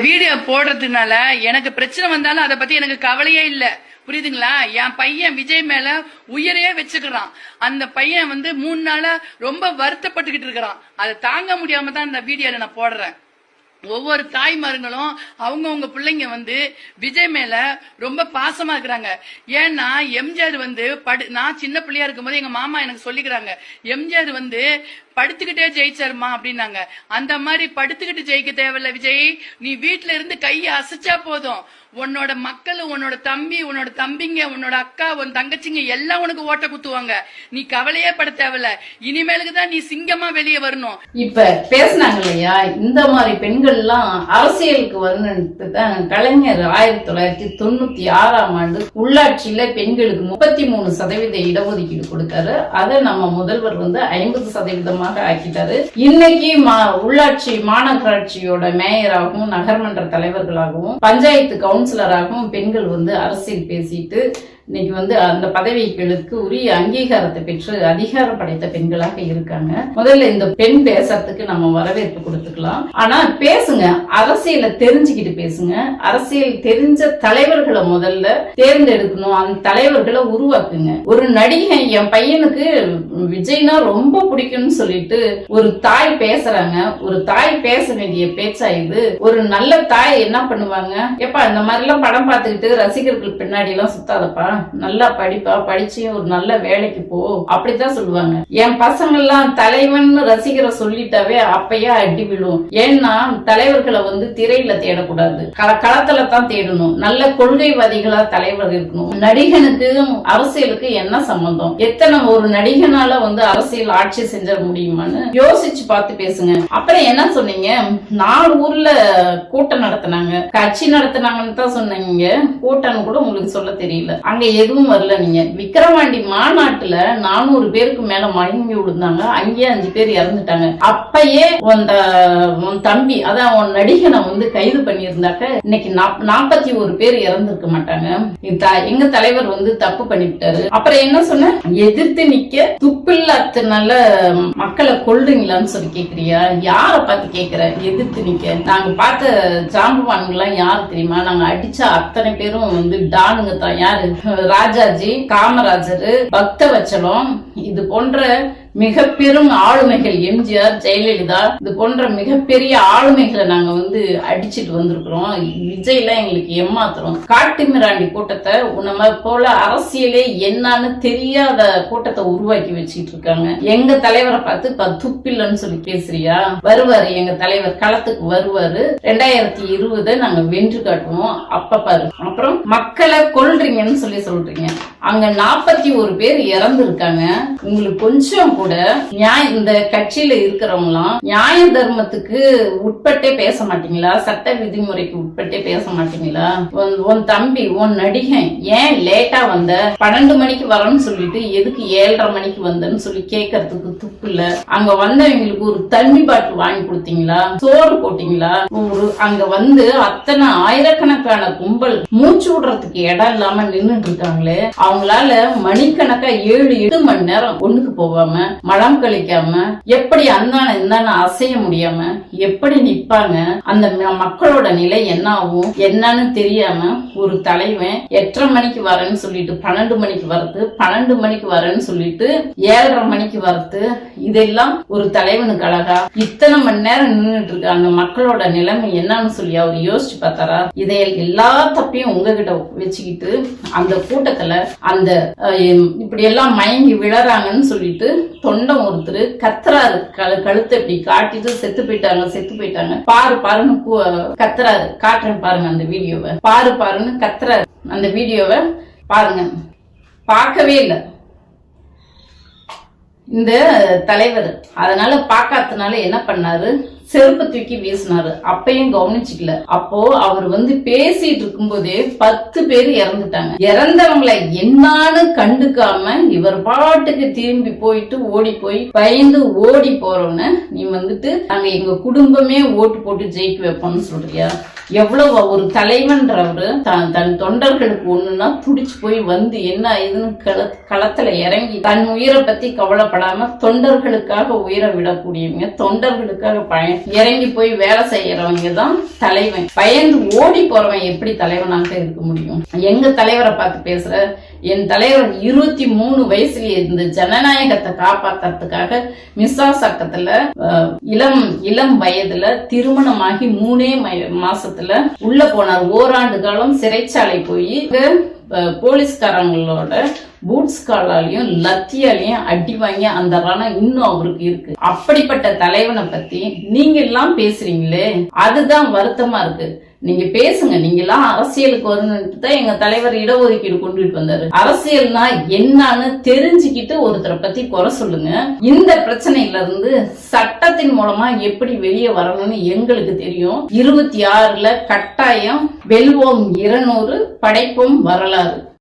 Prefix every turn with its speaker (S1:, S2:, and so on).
S1: Video போடுறதுனால எனக்கு பிரச்சனை வந்தாலும் அதை பத்தி எனக்கு கவலையே இல்ல. புரியுதுங்களா? என் பையன் விஜய் மேல உயிரையே வச்சுக்கிறான். அந்த பையன் வந்து மூணு நாளா ரொம்ப வருத்தப்பட்டுக்கிட்டு இருக்கிறான். அதை தாங்க முடியாம தான் இந்த வீடியோல நான் போடுறேன். ஒவ்வொரு தாய்மார்களும் அவங்கவுங்க பிள்ளைங்க வந்து விஜய் மேல ரொம்ப பாசமா இருக்கிறாங்க. ஏன்னா எம்ஜிஆர் வந்து படு நான் சின்ன பிள்ளையா இருக்கும்போது எங்க மாமா எனக்கு சொல்லிக்கிறாங்க. எம்ஜிஆர் வந்து படுத்துக்கிட்டே ஜெயிச்சாருமா அப்படின்னாங்க. அந்த மாதிரி படுத்துக்கிட்டு ஜெயிக்க தேவையில்ல விஜய். நீ வீட்டுல இருந்து கையை அசைச்சா போதும். உன்னோட மக்கள் உன்னோட தம்பி உன்னோட தம்பிங்க உன்னோட அக்கா உன் தங்கச்சிங்க எல்லாம் உனக்கு ஓட்ட குத்துவாங்க. நீ கவலையே பட தேவையில்ல. இனிமேலுக்கு தான் நீ சிங்கமா வெளியே வரணும்.
S2: இப்ப பேசினாங்க இல்லையா? இந்த மாதிரி பெண்கள்லாம் அரசியலுக்கு வரணுன்ட்டு தான் கலைஞர் ஆயிரத்தி தொள்ளாயிரத்தி தொண்ணூத்தி ஆறாம் ஆண்டு உள்ளாட்சியில பெண்களுக்கு முப்பத்தி மூணு சதவீத இடஒதுக்கீடு கொடுத்தாரு. அதை நம்ம முதல்வர் வந்து ஐம்பது சதவீதமாக ஆக்கிட்டாரு இன்னைக்கு மா- உள்ளாட்சி மாநகராட்சியோட மேயராகவும் நகர்மன்ற தலைவர்களாகவும் பஞ்சாயத்து கவுன்சிலராகவும் பெண்கள் வந்து அரசியல் பேசிட்டு இன்னைக்கு வந்து அந்த பதவிகளுக்கு உரிய அங்கீகாரத்தை பெற்று அதிகாரம் படைத்த பெண்களாக இருக்காங்க. முதல்ல இந்த பெண் பேசுறதுக்கு நம்ம வரவேற்பு கொடுத்துக்கலாம். ஆனா பேசுங்க அரசியலை தெரிஞ்சுக்கிட்டு பேசுங்க. அரசியல் தெரிஞ்ச தலைவர்களை முதல்ல தேர்ந்தெடுக்கணும். அந்த தலைவர்களை உருவாக்குங்க. ஒரு நடிகை என் பையனுக்கு விஜய்னா ரொம்ப பிடிக்கும்னு சொல்லிட்டு ஒரு தாய் பேசுறாங்க. ஒரு தாய் பேச வேண்டிய பேச்சா இது? ஒரு நல்ல தாய் என்ன பண்ணுவாங்க? எப்பா இந்த மாதிரி எல்லாம் படம் பார்த்துக்கிட்டு ரசிகர்கள் பின்னாடி எல்லாம் சுத்தாதப்பா? நல்லா படிப்பா படிச்சு ஒரு நல்ல வேலைக்கு போ. அப்படித்தான் சொல்லுவாங்க. என் பசங்க எல்லாம் தலைவன் ரசிகரை சொல்லிட்டாவே அப்பயே அடி விழும். ஏன்னா தலைவர்களை வந்து திரையில தேடக்கூடாது. களத்துல தான் தேடணும். நல்ல கொள்கைவாதிகளா தலைவர் இருக்கணும். நடிகனுக்கு அரசியலுக்கு என்ன சம்பந்தம்? எத்தனை ஒரு நடிகனால வந்து அரசியல் ஆட்சி செஞ்ச முடியுமான்னு யோசிச்சு பார்த்து பேசுங்க. அப்புறம் என்ன சொன்னீங்க? நாலு ஊர்ல கூட்டம் நடத்தினாங்க. கட்சி நடத்துனாங்கன்னு தான் சொன்னீங்க. கூட்டம்னு கூட உங்களுக்கு சொல்ல தெரியல. அங்க எதுவும் வரல நீங்க. விக்கிரவாண்டி மாநாட்டுல நானூறு பேருக்கு மேல மயங்கி விழுந்தாங்க. அங்கேயே அஞ்சு பேர் இறந்துட்டாங்க. அப்பயே உன் தம்பி அதான் உன் நடிகனை வந்து கைது பண்ணியிருந்தாக்க இன்னைக்கு நாப்- நாற்பத்தி ஒரு பேர் இறந்துருக்க மாட்டாங்க. எங்க தலைவர் வந்து தப்பு பண்ணிவிட்டாரு. அப்புறம் என்ன சொன்ன எதிர்த்து நிக்க துப்பில்லாதனால மக்களை கொல்றீங்களான்னு சொல்லி கேக்குறியா? யார பார்த்து கேக்குற? எதிர்த்து நிக்க. நாங்க பார்த்த ஜாம்பவான்கள்லாம் யார் தெரியுமா? நாங்க அடிச்ச அத்தனை பேரும் வந்து டானுங்க தான். யாரு? ராஜாஜி காமராஜர் பக்தவச்சலம் இது போன்ற மிக பெரும் ஆளுமைகள் எம்ஜிஆர் ஜெயலலிதா இது போன்ற மிகப்பெரிய ஆளுமைகளை நாங்க வந்து அடிச்சுட்டு வந்திருக்கிறோம். விஜய்லாம் எங்களுக்கு ஏமாத்துறோம். காட்டு மிராண்டி கூட்டத்தை உன்ன போல அரசியலே என்னன்னு தெரியாத கூட்டத்தை உருவாக்கி வச்சிட்டு இருக்காங்க. எங்க தலைவரை பார்த்து துப்பில்லன்னு சொல்லி பேசுறியா? வருவாரு எங்க தலைவர் களத்துக்கு வருவாரு. ரெண்டாயிரத்தி இருபதை நாங்க வென்று காட்டுவோம். அப்ப பாரு. அப்புறம் மக்களை கொள்றீங்கன்னு சொல்லி சொல்றீங்க. அங்க நாற்பத்தி ஒரு பேர் இறந்துருக்காங்க. உங்களுக்கு கொஞ்சம் கூட நியாய இந்த கட்சியில இருக்கிறவங்களாம் நியாய தர்மத்துக்கு உட்பட்டே பேச மாட்டீங்களா? சட்ட விதிமுறைக்கு உட்பட்டே பேச மாட்டீங்களா? உன்- தம்பி உன் நடிகன் ஏன் லேட்டா வந்த? பன்னெண்டு மணிக்கு வரேன்னு சொல்லிட்டு எதுக்கு ஏழரை மணிக்கு வந்தன்னு சொல்லி கேட்கறதுக்கு துப்பு இல்ல. அங்க வந்தவங்களுக்கு ஒரு தண்ணி பாட்டில் வாங்கி கொடுத்தீங்களா? சோறு போட்டீங்களா? ஒரு அங்க வந்து அத்தனை ஆயிரக்கணக்கான கும்பல் மூச்சு விடுறதுக்கு இடம் இல்லாம நின்றுட்டு இருக்காங்களே. அவங்களால மணிக்கணக்கா ஏழு எட்டு மணி நேரம் ஒண்ணுக்கு போகாம மலம் கழிக்காம எப்படி அந்தான இந்தான அசைய முடியாம எப்படி நிப்பாங்க அந்த மக்களோட நிலை என்ன ஆகும் என்னன்னு தெரியாம ஒரு தலைவன் எட்டரை மணிக்கு வரேன்னு சொல்லிட்டு பன்னெண்டு மணிக்கு வரது பன்னெண்டு மணிக்கு வரேன்னு சொல்லிட்டு ஏழரை மணிக்கு வரது இதெல்லாம் ஒரு தலைவனுக்கு அழகா. இத்தனை மணி நேரம் நின்னுட்டு இருக்காங்க அந்த மக்களோட நிலைமை என்னன்னு சொல்லி அவர் யோசிச்சு பார்த்தாரா? இதை எல்லா தப்பையும் உங்ககிட்ட வச்சுக்கிட்டு அந்த கூட்டத்துல அந்த அஹ், இப்படி எல்லாம் மயங்கி விழறாங்கன்னு சொல்லிட்டு தொண்டம் ஒருத்தர். கத்துறாரு. கழுத்தை இப்படி காட்டிட்டு செத்து போயிட்டாங்க செத்து போயிட்டாங்க. பாரு பாருன்னு கத்துறாரு. காட்டுறேன் பாருங்க அந்த வீடியோவை. பாரு பாருன்னு கத்துறாரு. அந்த வீடியோவை பாருங்க. பார்க்கவே இல்லை. இந்த தலைவர். அதனால பார்க்காதனால என்ன பண்ணாரு? செருப்பை தூக்கி வீசினாரு. அப்பையும் கவனிச்சுக்கல. அப்போ அவர் வந்து பேசிட்டு இருக்கும்போதே பத்து பேர் இறந்துட்டாங்க. இறந்தவங்களை என்னான்னு கண்டுக்காம இவர் பாட்டுக்கு திரும்பி போயிட்டு ஓடி போய் பயந்து ஓடி போறவன நீ வந்துட்டு நாங்க எங்க குடும்பமே ஓட்டு போட்டு ஜெயிக்க வைப்போம்னு சொல்றியா? எவ்வளவு ஒரு தலைவன்றவரு தன் தன் தொண்டர்களுக்கு ஒண்ணுன்னா துடிச்சு போய் வந்து என்ன இதுன்னு களத்துல இறங்கி தன் உயிரை பத்தி கவலைப்படாம தொண்டர்களுக்காக உயிரை விடக்கூடியவங்க தொண்டர்களுக்காக பயன் இறங்கி போய் வேலை செய்யறவங்க தான் தலைவன். பயந்து ஓடி போறவன் எப்படி தலைவனாக இருக்க முடியும்? எங்க தலைவரை பார்த்து பேசுற? என் தலைவர் இருபத்தி மூணு வயசுல இருந்து ஜனநாயகத்தை காப்பாத்துறதுக்காக மிஸ்ஸா சட்டத்துல இளம் இளம் வயதுல திருமணமாகி மூணே ம- மாசத்துல உள்ள போனார். ஓராண்டு காலம் சிறைச்சாலை போய் போலீஸ்காரங்களோட பூட்ஸ் காலாலையும் லத்தியாலையும் அடி வாங்கி அந்த ரணம் இன்னும் அவருக்கு இருக்கு. அப்படிப்பட்ட தலைவனை பத்தி நீங்க எல்லாம் பேசுறீங்களே? அதுதான் வருத்தமா இருக்கு. நீங்க பேசுங்க. நீங்க எல்லாம் அரசியலுக்கு வரணும்ட்டு தான் எங்க தலைவர் இடஒதுக்கீடு கொண்டுட்டு வந்தாரு. அரசியல்னா என்னன்னு தெரிஞ்சுக்கிட்டு ஒருத்தரை பத்தி குறை சொல்லுங்க. இந்த பிரச்சனையில இருந்து சட்டத்தின் மூலமா எப்படி வெளியே வரணும்னு எங்களுக்கு தெரியும். இருபத்தி ஆறுல கட்டாயம் வெல்வோம். இருநூறு படைப்போம் வரலாறு.